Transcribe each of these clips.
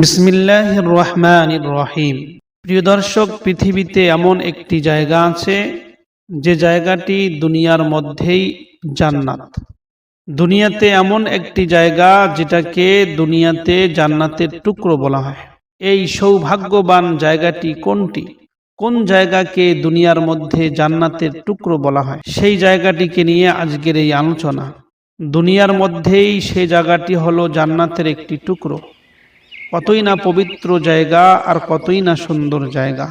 বিসমিল্লাহ রহমান রহিম। প্রিয় দর্শক, পৃথিবীতে এমন একটি জায়গা আছে, যে জায়গাটি দুনিয়ার মধ্যেই জান্নাত। দুনিয়াতে এমন একটি জায়গা যেটাকে দুনিয়াতে জান্নাতের টুকরো বলা হয়। এই সৌভাগ্যবান জায়গাটি কোনটি? কোন জায়গাকে দুনিয়ার মধ্যে জান্নাতের টুকরো বলা হয়? সেই জায়গাটিকে নিয়ে আজকের এই আলোচনা। দুনিয়ার মধ্যেই সে জায়গাটি হলো জান্নাতের একটি টুকরো। কতই না পবিত্র জায়গা আর কতই না সুন্দর জায়গা।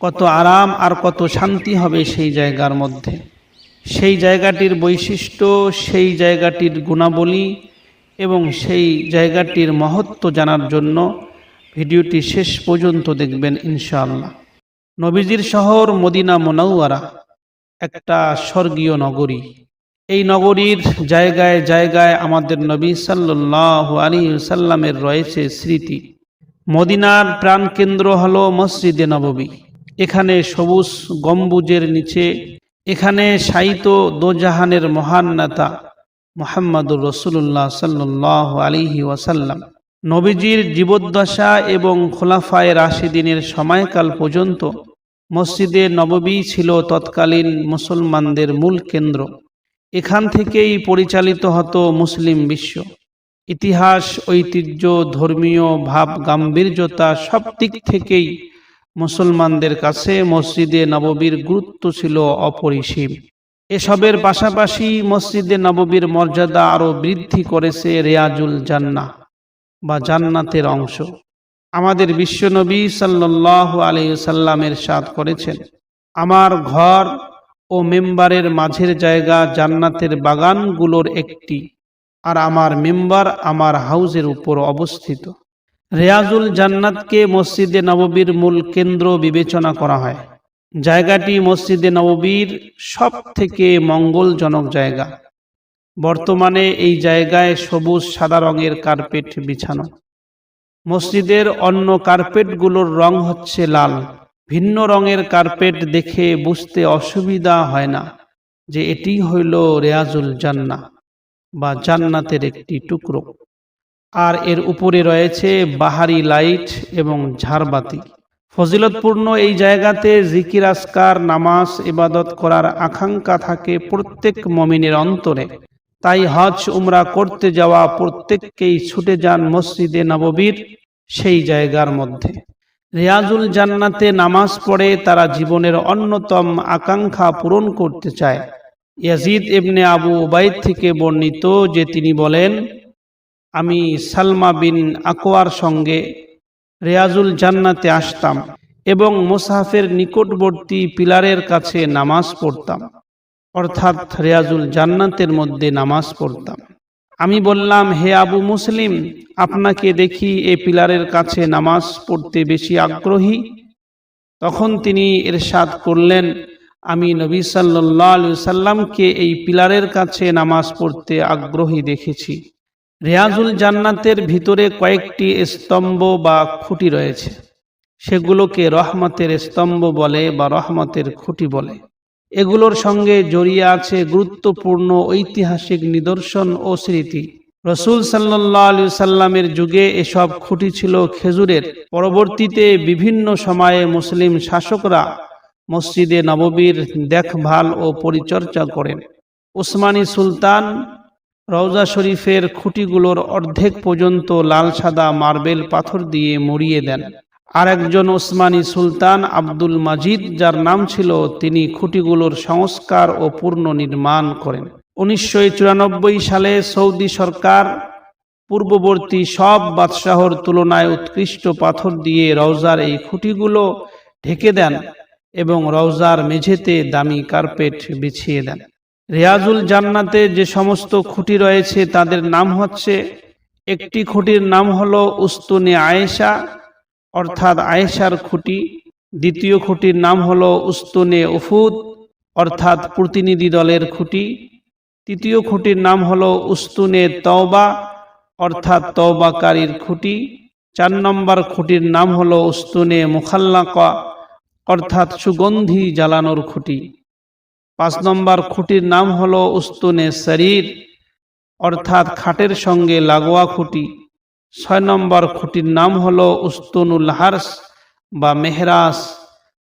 কত আরাম আর কত শান্তি হবে সেই জায়গার মধ্যে। সেই জায়গাটির বৈশিষ্ট্য, সেই জায়গাটির গুণাবলী এবং সেই জায়গাটির মহত্ব জানার জন্য ভিডিওটি শেষ পর্যন্ত দেখবেন ইনশাআল্লাহ। নবীজির শহর মদিনা মোনাউয়ারা একটা স্বর্গীয় নগরী। এই নগরীর জায়গায় জায়গায় আমাদের নবী সাল্লাহ আলী সাল্লামের রয়েছে স্মৃতি। মদিনার প্রাণকেন্দ্র হল মসজিদে নববী। এখানে সবুজ গম্বুজের নিচে, এখানে সাইত দোজাহানের মহান নেতা মোহাম্মদুর রসুল্লাহ সাল্লাহ আলিহি ওয়াসাল্লাম। নবীজির জীবদ্দশা এবং খোলাফায় রাশিদিনের সময়কাল পর্যন্ত মসজিদে নববী ছিল তৎকালীন মুসলমানদের মূল কেন্দ্র। এখান থেকেই পরিচালিত হতো মুসলিম বিশ্ব। ইতিহাস, ঐতিহ্য, ধর্মীয় ভাব, গাম্ভীর্যতা সব দিক থেকেই মুসলমানদের কাছে মসজিদে নববীর গুরুত্ব ছিল অপরিসীম। এসবের পাশাপাশি মসজিদে নববীর মর্যাদা আরও বৃদ্ধি করেছে রেয়াজুল জান্না বা জান্নাতের অংশ। আমাদের বিশ্বনবী সাল্লাহ আলাইসাল্লামের সাথ করেছেন, আমার ঘর ও মেম্বারের মাঝের জায়গা জান্নাতের বাগানগুলোর একটি। আর আমার মেম্বার আমার হাউজের উপর অবস্থিত। রেয়াজুল জান্নাতকে মসজিদে নববীর মূল কেন্দ্র বিবেচনা করা হয়। জায়গাটি মসজিদে নববীর সব থেকে মঙ্গলজনক জায়গা। বর্তমানে এই জায়গায় সবুজ সাদা রঙের কার্পেট বিছানো। মসজিদের অন্য কার্পেটগুলোর রং হচ্ছে লাল। ভিন্ন রঙের কার্পেট দেখে বুঝতে অসুবিধা হয় না যে এটি হইল রেয়াজুল জান্না বা জান্নাতের একটি টুকরো। আর এর উপরে রয়েছে বাহারি লাইট এবং ঝাড়বাতি। ফজিলতপূর্ণ এই জায়গাতে জিকির আসকার নামাজ, ইবাদত করার আকাঙ্ক্ষা থাকে প্রত্যেক মমিনের অন্তরে। তাই হজ, উমরা করতে যাওয়া প্রত্যেককেই ছুটে যান মসজিদে নববীর সেই জায়গার মধ্যে। রিয়াজুল জান্নাতে নামাজ পড়ে তারা জীবনের অন্যতম আকাঙ্ক্ষা পূরণ করতে চায়। ইয়াজিদ ইবনে আবু ওবাইদ থেকে বর্ণিত যে তিনি বলেন, আমি সালমা বিন আকোয়ার সঙ্গে রেয়াজুল জান্নাতে আসতাম এবং মুসাফের নিকটবর্তী পিলারের কাছে নামাজ পড়তাম। অর্থাৎ রেয়াজুল জান্নাতের মধ্যে নামাজ পড়তাম। আমি বললাম, হে আবু মুসলিম, আপনাকে দেখি এ পিলারের কাছে নামাজ পড়তে বেশি আগ্রহী? তখন তিনি এরশাদ করলেন, আমি নবী সাল্লাহ সাল্লামকে এই পিলারের কাছে নামাজ পড়তে আগ্রহী দেখেছি। রেয়াজুল জান্নাতের ভিতরে কয়েকটি স্তম্ভ বা খুঁটি রয়েছে। সেগুলোকে রহমতের স্তম্ভ বলে বা রহমতের খুঁটি বলে। এগুলোর সঙ্গে জড়িয়ে আছে গুরুত্বপূর্ণ ঐতিহাসিক নিদর্শন ও স্মৃতি। রসুল সাল্লাহ আলি সাল্লামের যুগে এসব খুঁটি ছিল খেজুরের। পরবর্তীতে বিভিন্ন সময়ে মুসলিম শাসকরা মসজিদে নববীর দেখভাল ও পরিচর্যা করেন। উসমানী সুলতান রওজা শরীফের খুঁটিগুলোর অর্ধেক পর্যন্ত লাল সাদা মার্বেল পাথর দিয়ে মরিয়ে দেন। আর একজন ওসমানী সুলতান আব্দুল মাজিদ, যার নাম ছিল, তিনি খুঁটিগুলোর সংস্কার ও পূর্ণ নির্মাণ করেন। উনিশশো চুরানব্বই সালে সৌদি সরকার পূর্ববর্তী সব বাদশাহর তুলনায় উৎকৃষ্ট পাথর দিয়ে রওজার এই খুঁটিগুলো ঢেকে দেন এবং রওজার মেঝেতে দামি কার্পেট বিছিয়ে দেন। রেয়াজুল জান্নাতে যে সমস্ত খুঁটি রয়েছে, তাদের নাম হচ্ছে, একটি খুঁটির নাম হলো উস্তুনে আয়েশা অর্থাৎ আয়েশার খুঁটি। দ্বিতীয় খুঁটির নাম হলো উস্তুনে উফুদ অর্থাৎ প্রতিনিধি দলের খুঁটি। তৃতীয় খুঁটির নাম হলো উস্তুনে তওবা, অর্থাৎ তওবাকারীর খুঁটি। চার নম্বর খুঁটির নাম হলো উস্তুনে মুখাল্লাকা, অর্থাৎ সুগন্ধি জ্বালানোর খুঁটি। পাঁচ নম্বর খুঁটির নাম হলো উস্তুনে শরীর, অর্থাৎ খাটের সঙ্গে লাগোয়া খুঁটি। ছয় নম্বর খুঁটির নাম হলো উস্তুনুল হার্স বা মেহরাস,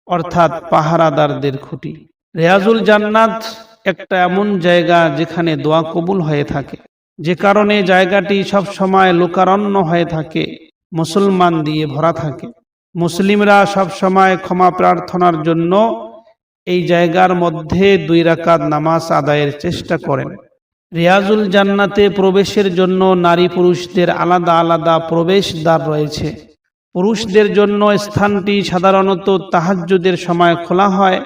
অর্থাৎ পাহারাদারদের খুঁটি। রেয়াজুল জান্নাত একটা এমন জায়গা যেখানে দোয়া কবুল হয়ে থাকে। যে কারণে জায়গাটি সব সময় লোকারণ্য হয়ে থাকে, মুসলমান দিয়ে ভরা থাকে। মুসলিমরা সব সময় ক্ষমা প্রার্থনার জন্য এই জায়গার মধ্যে দুই রাকাত নামাজ আদায়ের চেষ্টা করেন। রিয়াজুল জান্নাতে প্রবেশের জন্য নারী পুরুষদের আলাদা আলাদা প্রবেশ দ্বার রয়েছে। পুরুষদের জন্য স্থানটি সাধারণত তাহাজ্জুদের সময় খোলা হয়।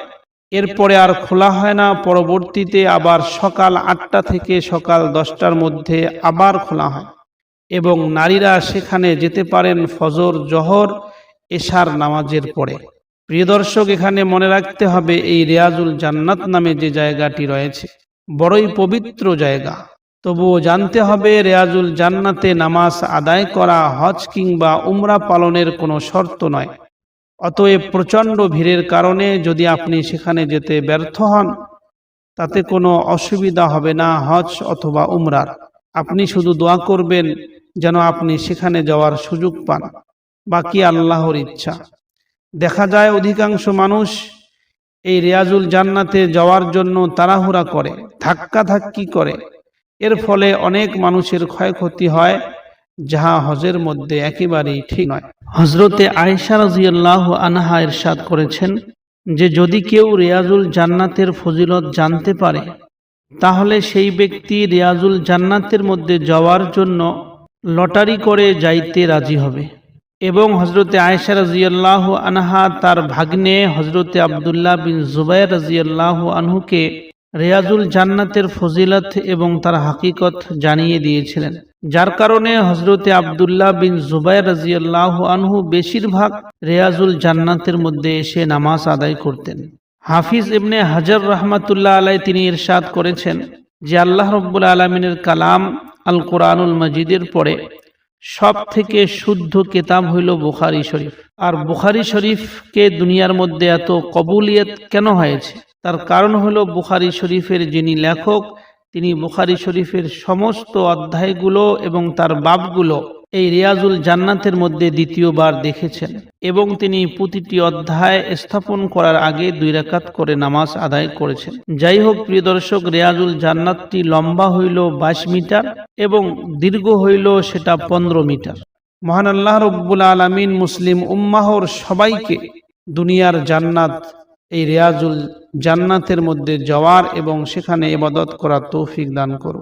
এরপরে আর খোলা হয় না, পরবর্তীতে আবার সকাল আটটা থেকে সকাল দশটার মধ্যে আবার খোলা হয় এবং নারীরা সেখানে যেতে পারেন ফজর, জহর, এশার নামাজের পরে। প্রিয় দর্শক, এখানে মনে রাখতে হবে এই রিয়াজুল জান্নাত নামে যে জায়গাটি রয়েছে। বড়ই পবিত্র জায়গা। তবুও জানতে হবে, রেয়াজুল জান্নাতে নামাজ আদায় করা হজ কিংবা উমরা পালনের কোনো শর্ত নয়। অতএব প্রচণ্ড ভিড়ের কারণে যদি আপনি সেখানে যেতে ব্যর্থ হন, তাতে কোনো অসুবিধা হবে না হজ অথবা উমরার। আপনি শুধু দোয়া করবেন যেন আপনি সেখানে যাওয়ার সুযোগ পান। বাকি আল্লাহর ইচ্ছা। দেখা যায় অধিকাংশ মানুষ এই রিয়াজুল জান্নাতে যাওয়ার জন্য তাড়াহুড়া করে, ধাক্কা ধাক্কি করে। এর ফলে অনেক মানুষের ক্ষয়ক্ষতি হয়, যাহা হজের মধ্যে একেবারেই ঠিক নয়। হজরতে আয়েশা রাজিয়াল্লাহ আনহা ইরশাদ করেছেন যে, যদি কেউ রিয়াজুল জান্নাতের ফজিলত জানতে পারে, তাহলে সেই ব্যক্তি রিয়াজুল জান্নাতের মধ্যে যাওয়ার জন্য লটারি করে যাইতে রাজি হবে। এবং হজরতে আয়েশা রাজিয়াল্লাহ আনহা তার ভাগ্নে হজরতে আবদুল্লাহ বিন জুবাইর রাজিয়াল্লাহ আনহুকে রেয়াজুল জান্নাতের ফজিলত এবং তার হাকিকত জানিয়ে দিয়েছিলেন। যার কারণে হজরতে আবদুল্লাহ বিন জুবাইর রাজিয়াল্লাহ আনহু বেশিরভাগ রেয়াজুল জান্নাতের মধ্যে এসে নামাজ আদায় করতেন। হাফিজ ইবনে হাজার রহমাতুল্লাহ আলাই তিনি ইরশাদ করেছেন যে আল্লাহ রব্বুল আলমিনের কালাম আল কোরআনুল মজিদের পরে সব থেকে শুদ্ধ কেতাব হইল বুখারি শরীফ। আর বুখারি শরীফকে দুনিয়ার মধ্যে এত কবুলিয়ত কেন হয়েছে? তার কারণ হলো বুখারি শরীফের যিনি লেখক, তিনি বুখারি শরীফের সমস্ত অধ্যায়গুলো এবং তার বাবগুলো এই রিয়াজুল জান্নাতের মধ্যে দ্বিতীয়বার দেখেছেন এবং তিনি প্রতিটি অধ্যায় স্থাপন করার আগে দুই রাকাত করে নামাজ আদায় করেছেন। যাই হোক, প্রিয় দর্শক, রিয়াজুল জান্নাতটি লম্বা হইল বাইশ মিটার এবং দীর্ঘ হইল সেটা পনেরো মিটার। মহান আল্লাহ রব্বুল আলমিন মুসলিম উম্মাহর সবাইকে দুনিয়ার জান্নাত, এই রিয়াজুল জান্নাতের মধ্যে যাওয়ার এবং সেখানে ইবাদত করার তৌফিক দান করো